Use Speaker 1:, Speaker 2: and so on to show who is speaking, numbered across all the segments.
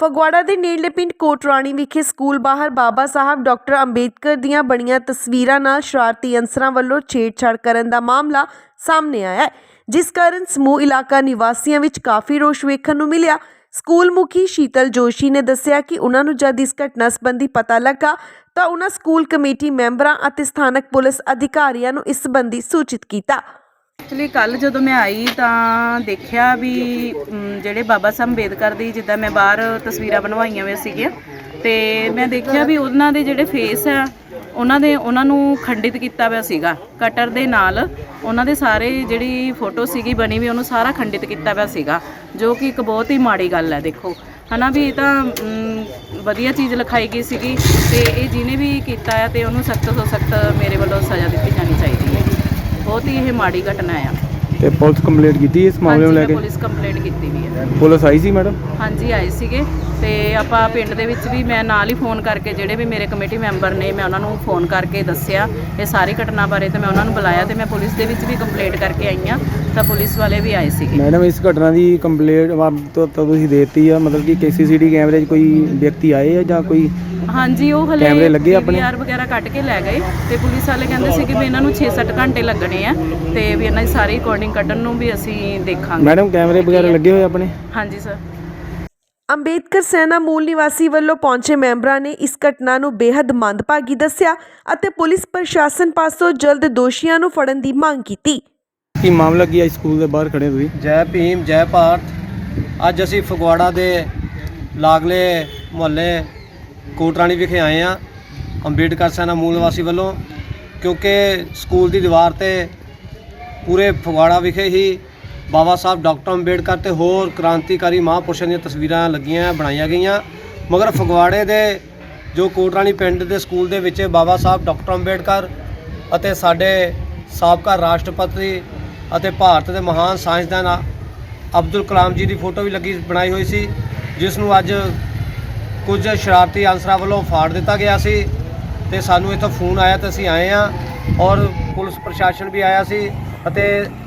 Speaker 1: ਫਗਵਾੜਾ ਦੇ ਨੇੜਲੇ ਪਿੰਡ ਕੋਟਰਾਣੀ ਵਿਖੇ ਸਕੂਲ ਬਾਹਰ ਬਾਬਾ ਸਾਹਿਬ ਡਾਕਟਰ ਅੰਬੇਦਕਰ ਦੀਆਂ ਬਣੀਆਂ ਤਸਵੀਰਾਂ ਨਾਲ ਸ਼ਰਾਰਤੀ ਅਨਸਰਾਂ ਵੱਲੋਂ ਛੇੜਛਾੜ ਕਰਨ ਦਾ ਮਾਮਲਾ ਸਾਹਮਣੇ ਆਇਆ ਹੈ, ਜਿਸ ਕਾਰਨ ਸਮੂਹ ਇਲਾਕਾ ਨਿਵਾਸੀਆਂ ਵਿੱਚ ਕਾਫੀ ਰੋਸ਼ ਵੇਖਣ ਨੂੰ ਮਿਲਿਆ। ਸਕੂਲ ਮੁਖੀ ਸ਼ੀਤਲ ਜੋਸ਼ੀ ਨੇ ਦੱਸਿਆ ਕਿ ਉਹਨਾਂ ਨੂੰ ਜਦ ਇਸ ਘਟਨਾ ਸੰਬੰਧੀ ਪਤਾ ਲੱਗਾ, ਤਾਂ ਉਹਨਾਂ ਸਕੂਲ ਕਮੇਟੀ ਮੈਂਬਰਾਂ ਅਤੇ ਸਥਾਨਕ ਪੁਲਿਸ ਅਧਿਕਾਰੀਆਂ ਨੂੰ ਇਸ ਸੰਬੰਧੀ ਸੂਚਿਤ ਕੀਤਾ।
Speaker 2: ਐਕਚੁਅਲੀ ਕੱਲ ਜਦੋਂ ਮੈਂ ਆਈ ਤਾਂ ਦੇਖਿਆ ਵੀ ਜਿਹੜੇ ਬਾਬਾ ਸਾਹਿਬ ਅੰਬੇਦਕਰ ਦੀ ਜਿੱਦਾਂ ਮੈਂ ਬਾਹਰ ਤਸਵੀਰਾਂ ਬਣਵਾਈਆਂ ਹੋਈਆਂ ਸੀਗੀਆਂ, ਤੇ ਮੈਂ ਦੇਖਿਆ ਵੀ ਉਹਨਾਂ ਦੇ ਜਿਹੜੇ ਫੇਸ ਆ, ਉਹਨਾਂ ਦੇ, ਉਹਨਾਂ ਨੂੰ ਖੰਡਿਤ ਕੀਤਾ ਹੋਇਆ ਸੀਗਾ। ਕਟਰ ਦੇ ਨਾਲ ਉਹਨਾਂ ਦੇ ਸਾਰੇ ਜਿਹੜੀ ਫੋਟੋ ਸੀਗੀ ਬਣੀ ਵੀ, ਉਹਨੂੰ ਸਾਰਾ ਖੰਡਿਤ ਕੀਤਾ ਹੋਇਆ ਸੀਗਾ, ਜੋ ਕਿ ਇੱਕ ਬਹੁਤ ਹੀ ਮਾੜੀ ਗੱਲ ਹੈ, ਦੇਖੋ। ਹਨਾ ਵੀ ਇਹ ਤਾਂ ਵਧੀਆ ਚੀਜ਼ ਲਿਖਾਈ ਗਈ ਸੀਗੀ, ਤੇ ਇਹ ਜਿਹਨੇ ਵੀ ਕੀਤਾ ਹੈ ਤੇ ਉਹਨੂੰ ਸਖਤ ਤੋਂ ਸਖਤ ਮੇਰੇ ਵੱਲੋਂ ਸਜ਼ਾ ਦਿੱਤੀ ਜਾਣੀ ਚਾਹੀਦੀ ਹੈ। ਬਹੁਤ ਹੀ ਇਹ ਮਾੜੀ ਘਟਨਾ ਆ।
Speaker 3: ਤੇ ਪੁਲਿਸ ਕੰਪਲੀਟ ਕੀਤੀ ਇਸ ਮਾਮਲੇ ਨੂੰ
Speaker 2: ਹਾਂਜੀ
Speaker 3: ਲੈ
Speaker 2: ਮੈਂ
Speaker 3: ਕੇ?
Speaker 2: ਪੁਲਿਸ ਕੰਪਲੇਂਟ ਕੀਤੀ ਵੀ ਹੈ
Speaker 3: ਪੁਲਿਸ ਆਈ ਸੀ ਮੈਡਮ?
Speaker 2: ਹਾਂਜੀ ਆਏ ਸੀਗੇ। ਤੇ ਆਪਾਂ ਪਿੰਡ ਦੇ ਵਿੱਚ ਵੀ ਮੈਂ ਨਾਲ ਹੀ ਫੋਨ ਕਰਕੇ ਜਿਹੜੇ ਵੀ ਮੇਰੇ ਕਮੇਟੀ ਮੈਂਬਰ ਨੇ ਮੈਂ ਉਹਨਾਂ ਨੂੰ ਫੋਨ ਕਰਕੇ ਦੱਸਿਆ। ਇਹ ਸਾਰੀ ਘਟਨਾ ਬਾਰੇ ਤੇ ਮੈਂ ਉਹਨਾਂ ਨੂੰ ਬੁਲਾਇਆ ਤੇ ਮੈਂ ਪੁਲਿਸ ਦੇ ਵਿੱਚ ਵੀ ਕੰਪਲੇਂਟ ਕਰਕੇ ਆਈ ਹਾਂ। ਤਾਂ ਪੁਲਿਸ ਵਾਲੇ ਵੀ ਆਏ ਸੀਗੇ।
Speaker 3: ਮੈਡਮ ਇਸ ਘਟਨਾ ਦੀ ਕੰਪਲੀਟ ਤਾਂ ਤੁਸੀਂ ਦਿੱਤੀ ਆ। ਮਤਲਬ ਕਿ ਕੇਸੀਸੀਟੀ ਕੈਮਰੇ 'ਚ ਕੋਈ ਵਿਅਕਤੀ ਆਏ ਆ ਜਾਂ ਕੋਈ
Speaker 2: ਹਾਂਜੀ ਉਹ ਹਲੇ
Speaker 3: ਕੈਮਰੇ ਲੱਗੇ ਆਪਣੇ?
Speaker 2: DVR ਵਗੈਰਾ ਕੱਢ ਕੇ ਲੈ ਗਏ ਤੇ ਪੁਲਿਸ ਵਾਲੇ ਕਹਿੰਦੇ ਸੀ ਕਿ ਵੀ ਇਹਨਾਂ ਨੂੰ 6-7 ਘੰਟੇ ਲੱਗਣੇ ਆ ਤੇ ਵੀ ਇਹਨਾਂ ਦੀ ਸਾਰੀ ਰਿਕਾਰਡਿੰਗ ਕੱਢਣ ਨੂੰ ਵੀ ਅਸੀਂ ਦੇਖਾਂਗੇ।
Speaker 3: ਮੈਡਮ ਕੈਮਰੇ ਵਗੈਰਾ ਲੱਗੇ ਹੋਏ ਆਪਣੇ?
Speaker 2: ਹਾਂਜੀ ਸਰ
Speaker 1: ਅੰਬੇਦਕਰ ਸੈਨਾ ਮੂਲ ਨਿਵਾਸੀ ਵੱਲੋਂ ਪਹੁੰਚੇ ਮੈਂਬਰਾਂ ਨੇ ਇਸ ਘਟਨਾ ਨੂੰ ਬੇहद ਮੰਦਭਾਗੀ ਦੱਸਿਆ ਅਤੇ ਪੁਲਿਸ ਪ੍ਰਸ਼ਾਸਨ ਪਾਸੋਂ ਜਲਦ ਦੋਸ਼ੀਆਂ ਨੂੰ ਫੜਨ ਦੀ ਮੰਗ ਕੀਤੀ।
Speaker 3: ਕੀ ਮਾਮਲਾ ਕੀ ਹੈ? ਸਕੂਲ ਦੇ ਬਾਹਰ ਖੜੇ ਤੁਸੀਂ?
Speaker 4: ਜੈ ਭੀਮ ਜੈ ਭਾਰਤ। ਅੱਜ ਅਸੀਂ ਫਗਵਾੜਾ ਦੇ ਲਾਗਲੇ ਮੁਹੱਲੇ ਕੋਟਰਾਣੀ ਵਿਖੇ ਆਏ ਆ ਅੰਬੇਡਕਰ ਸੈਨਾ ਮੂਲ ਨਿਵਾਸੀ ਵੱਲੋਂ ਕਿਉਂਕਿ ਸਕੂਲ ਦੀ ਦੀਵਾਰ ਤੇ ਪੂਰੇ ਫਗਵਾੜਾ ਵਿਖੇ ਹੀ ਬਾਬਾ ਸਾਹਿਬ, ਡਾਕਟਰ ਅੰਬੇਡਕਰ ਤੇ ਹੋਰ ਕ੍ਰਾਂਤੀਕਾਰੀ ਮਹਾਂਪੁਰਸ਼ਾਂ ਦੀਆਂ ਤਸਵੀਰਾਂ ਲੱਗੀਆਂ, ਬਣਾਈਆਂ ਗਈਆਂ। ਮਗਰ ਫਗਵਾੜੇ ਦੇ ਜੋ ਕੋਟਰਾਣੀ ਪਿੰਡ ਦੇ ਸਕੂਲ ਦੇ ਵਿੱਚ ਬਾਬਾ ਸਾਹਿਬ, ਡਾਕਟਰ ਅੰਬੇਡਕਰ ਅਤੇ ਸਾਡੇ ਸਾਬਕਾ ਰਾਸ਼ਟਰਪਤੀ ਅਤੇ ਭਾਰਤ ਦੇ ਮਹਾਨ ਸਾਇੰਸਦਾਨ ਅਬਦੁਲ ਕਲਾਮ ਜੀ ਦੀ ਫੋਟੋ ਵੀ ਲੱਗੀ, ਬਣਾਈ ਹੋਈ ਸੀ, ਜਿਸ ਨੂੰ ਅੱਜ ਕੁਝ ਸ਼ਰਾਰਤੀ ਅਨਸਰਾਂ ਵੱਲੋਂ ਫਾੜ ਦਿੱਤਾ ਗਿਆ ਸੀ ਤੇ ਸਾਨੂੰ ਇੱਥੋਂ ਫੋਨ ਆਇਆ ਤੇ ਅਸੀਂ ਆਏ ਆ ਔਰ ਪੁਲਿਸ ਪ੍ਰਸ਼ਾਸਨ ਵੀ ਆਇਆ ਸੀ। ਅਤੇ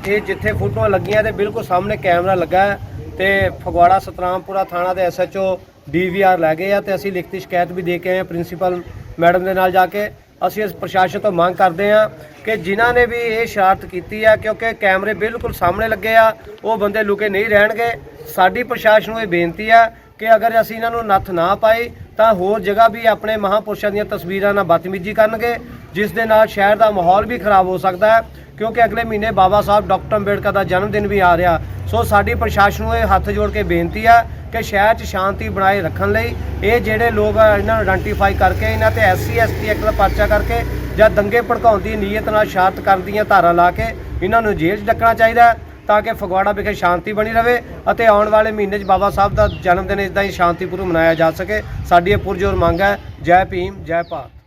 Speaker 4: ਇਹ ਜਿੱਥੇ ਫੋਟੋਆਂ ਲੱਗੀਆਂ ਤੇ ਬਿਲਕੁਲ ਸਾਹਮਣੇ ਕੈਮਰਾ ਲੱਗਾ ਹੈ ਤੇ ਫਗਵਾੜਾ ਸਤਰਾਮਪੁਰਾ ਥਾਣਾ ਦੇ ਐਸਐਚਓ ਡੀਵੀਆਰ ਲੈ ਗਏ ਆ ਤੇ ਅਸੀਂ ਲਿਖਤੀ ਸ਼ਿਕਾਇਤ ਵੀ ਦੇ ਕੇ ਆਏ ਹਾਂ ਪ੍ਰਿੰਸੀਪਲ ਮੈਡਮ ਦੇ ਨਾਲ ਜਾ ਕੇ। ਅਸੀਂ ਇਸ ਪ੍ਰਸ਼ਾਸਨ ਤੋਂ ਮੰਗ ਕਰਦੇ ਹਾਂ ਕਿ ਜਿਨ੍ਹਾਂ ਨੇ ਵੀ ਇਹ ਸ਼ਰਾਰਤ ਕੀਤੀ ਆ, ਕਿਉਂਕਿ ਕੈਮਰੇ ਬਿਲਕੁਲ ਸਾਹਮਣੇ ਲੱਗੇ ਆ, ਉਹ ਬੰਦੇ ਲੁਕੇ ਨਹੀਂ ਰਹਿਣਗੇ। ਸਾਡੀ ਪ੍ਰਸ਼ਾਸਨ ਨੂੰ ਇਹ ਬੇਨਤੀ ਆ ਕਿ ਅਗਰ ਅਸੀਂ ਇਹਨਾਂ ਨੂੰ ਨੱਥ ਨਾ ਪਾਈ ਤਾਂ ਹੋਰ ਜਗ੍ਹਾ ਵੀ ਆਪਣੇ ਮਹਾਂਪੁਰਸ਼ਾਂ ਦੀਆਂ ਤਸਵੀਰਾਂ ਨਾਲ ਬਦਤਮੀਜ਼ੀ ਕਰਨਗੇ, ਜਿਸ ਦੇ ਨਾਲ ਸ਼ਹਿਰ ਦਾ ਮਾਹੌਲ ਵੀ ਖਰਾਬ ਹੋ ਸਕਦਾ ਹੈ। ਕਿਉਂਕਿ ਅਗਲੇ ਮਹੀਨੇ ਬਾਬਾ ਸਾਹਿਬ ਡਾਕਟਰ ਅੰਬੇਡਕਰ ਦਾ ਜਨਮ ਦਿਨ ਵੀ ਆ ਰਿਹਾ। ਸੋ ਸਾਡੀ ਪ੍ਰਸ਼ਾਸਨ ਨੂੰ ਇਹ ਹੱਥ ਜੋੜ ਕੇ ਬੇਨਤੀ ਆ ਕਿ ਸ਼ਹਿਰ 'ਚ ਸ਼ਾਂਤੀ ਬਣਾਏ ਰੱਖਣ ਲਈ ਇਹ ਜਿਹੜੇ ਲੋਕ ਆ, ਇਹਨਾਂ ਨੂੰ ਆਇਡੈਂਟੀਫਾਈ ਕਰਕੇ ਇਹਨਾਂ ਤੇ ਐਸਸੀ ਐਸਟੀ ਐਕਟ ਦਾ ਪਰਚਾ ਕਰਕੇ ਜਾਂ ਦੰਗੇ ਭੜਕਾਉਣ ਦੀ ਨੀਅਤ ਨਾਲ ਸ਼ਾਂਤ ਕਰਨ ਦੀਆਂ ਧਾਰਾ ਲਾ ਕੇ ਇਹਨਾਂ ਨੂੰ ਜੇਲ੍ਹ 'ਚ ਡੱਕਣਾ ਚਾਹੀਦਾ ਤਾਂ ਕਿ ਫਗਵਾੜਾ ਵਿਖੇ ਸ਼ਾਂਤੀ ਬਣੀ ਰਹੇ ਅਤੇ ਆਉਣ ਵਾਲੇ ਮਹੀਨੇ 'ਚ ਬਾਬਾ ਸਾਹਿਬ ਦਾ ਜਨਮ ਦਿਨ ਇਦਾਂ ਹੀ ਸ਼ਾਂਤੀਪੂਰਨ ਮਨਾਇਆ ਜਾ ਸਕੇ। ਸਾਡੀ ਇਹ ਪੁਰਜੋਰ ਮੰਗ ਹੈ। ਜੈ ਭੀਮ ਜੈ ਭਾਰਤ।